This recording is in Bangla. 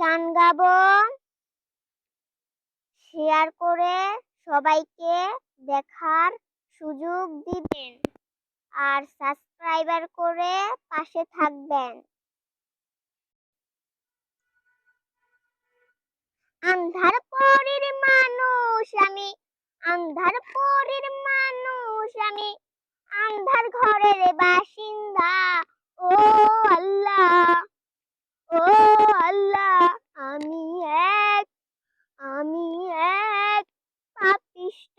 গান গাবো। শেয়ার করে সবাইকে দেখার সুযোগ দিবেন। আর সাবস্ক্রাইবার করে পাশে থাকবেন। আন্ধার পরের মানুষ আমি, আন্ধার পরের মানুষ আমি, আন্ধার ঘরের বাসিন্দা ও আল্লাহ ও আল্লাহ আমি এক আমি এক পাপিষ্ট